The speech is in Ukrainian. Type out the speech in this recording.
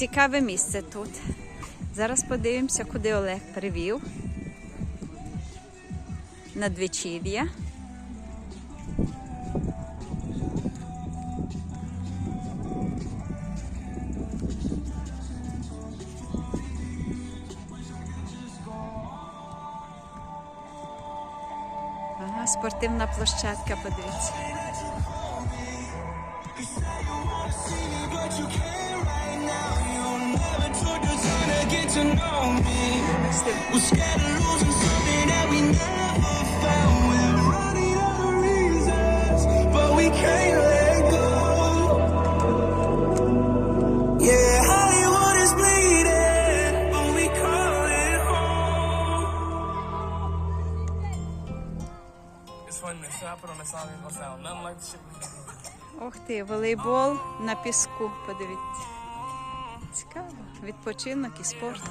Цікаве місце тут. Зараз подивимося, куди Олег привів. Надвечір'я. Ага, спортивна площадка, подивіться. To know me. We're scared of losing something that we never found. We're running out of reasons, but we can't let go. Yeah, Hollywood is bleeding, but we call it home. It's funny, shit I put on the song ain't gonna sound nothing like the shit we. Ох ти, волейбол на піску, подивіться відпочинок і спорт.